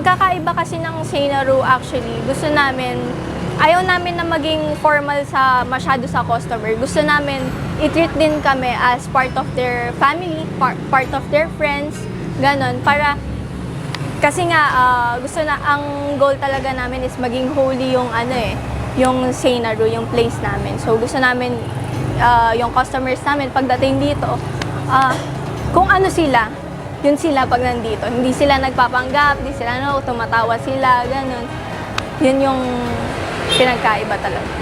Pagkakaiba kasi ng Seinaru actually, gusto namin, ayaw namin na maging formal sa masyado sa customer. Gusto namin i-treat din kami as part of their family, par- part of their friends, ganon. Para, kasi nga, ah, gusto na, ang goal talaga namin is maging holy yung ano eh, yung Seinaru, yung place namin. So gusto namin, ah, yung customers namin, pagdating dito, ah, kung ano sila, yun sila pag nandito. Hindi sila nagpapanggap, hindi sila ano, tumatawa sila, ganun. Yun yung pinagkaiba talaga.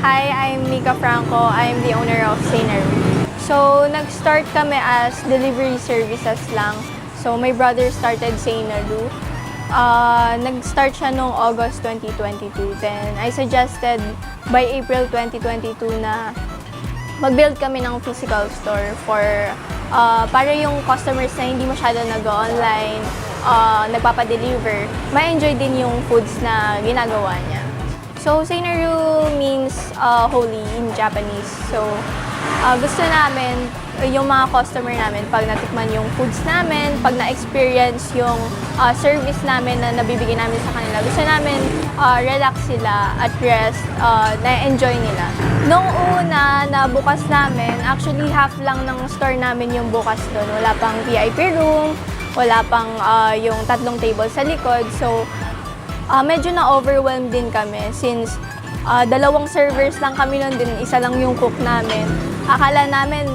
Hi, I'm Mika Franco. I'm the owner of Scenery. So, nag-start kami as delivery services lang. So, my brother started Scenery. Uh, nag-start siya noong August 2022. Then, I suggested by April 2022 na mag-build kami ng physical store for uh, para yung customers na hindi masyado nag-online, uh, nagpapa-deliver, ma-enjoy din yung foods na ginagawa niya. So, Seinaru means uh, holy in Japanese. So, uh, gusto namin, uh, yung mga customer namin, pag natikman yung foods namin, pag na-experience yung uh, service namin na nabibigay namin sa kanila, gusto namin uh, relax sila at rest, uh, na-enjoy nila. Nung una na bukas namin, actually half lang ng store namin yung bukas doon. Wala pang VIP room, wala pang uh, yung tatlong table sa likod. So, Ah, medyo na-overwhelmed din kami since ah, dalawang servers lang kami nun din, isa lang yung cook namin. Akala namin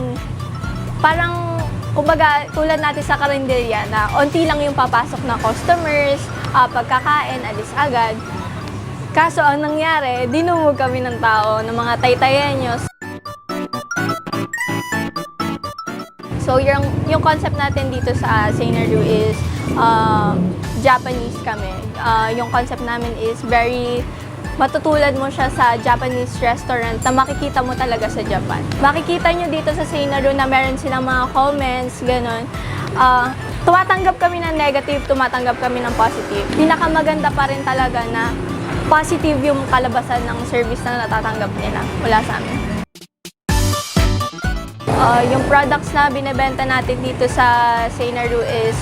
parang kumbaga tulad natin sa karinderya na onti lang yung papasok na customers, ah, pagkakain, alis agad. Kaso ang nangyari, dinumog kami ng tao, ng mga taytayenyos. So yung, yung concept natin dito sa Seinaru is uh, Japanese kami. Uh, yung concept namin is very matutulad mo siya sa Japanese restaurant na makikita mo talaga sa Japan. Makikita nyo dito sa Seinaru na meron silang mga comments, ganun. Uh, tumatanggap kami ng negative, tumatanggap kami ng positive. Pinakamaganda pa rin talaga na positive yung kalabasan ng service na natatanggap nila mula sa amin. Uh, yung products na binebenta natin dito sa Seinaru is,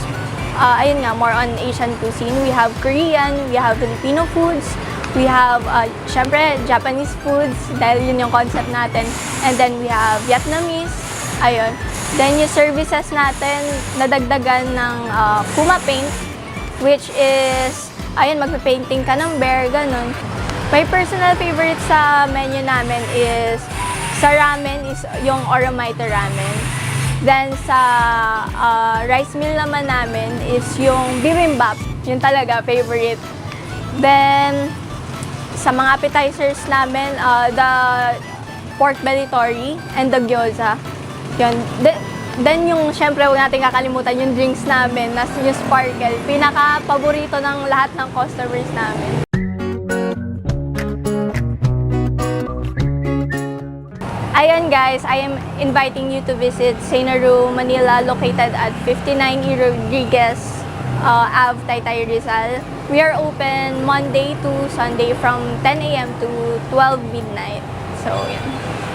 uh, ayun nga, more on Asian cuisine. We have Korean, we have Filipino foods, we have, uh, syempre, Japanese foods, dahil yun yung concept natin. And then we have Vietnamese, ayun. Then yung services natin, nadagdagan ng uh, Puma Paint, which is, ayun, magpa-painting ka ng bear, ganun. My personal favorite sa menu namin is sa ramen is yung Oromite ramen. Then sa uh, rice meal naman namin is yung bibimbap. Yun talaga, favorite. Then sa mga appetizers namin, uh, the pork belly tori and the gyoza. Yun. Then, then yung syempre huwag natin kakalimutan yung drinks namin, nas yung sparkle. Pinaka-paborito ng lahat ng customers namin. Ayan guys, I am inviting you to visit Seinaru, Manila, located at 59 E. Rodriguez uh, Ave, Taytay, Rizal. We are open Monday to Sunday from 10 a.m. to 12 midnight. So, yan.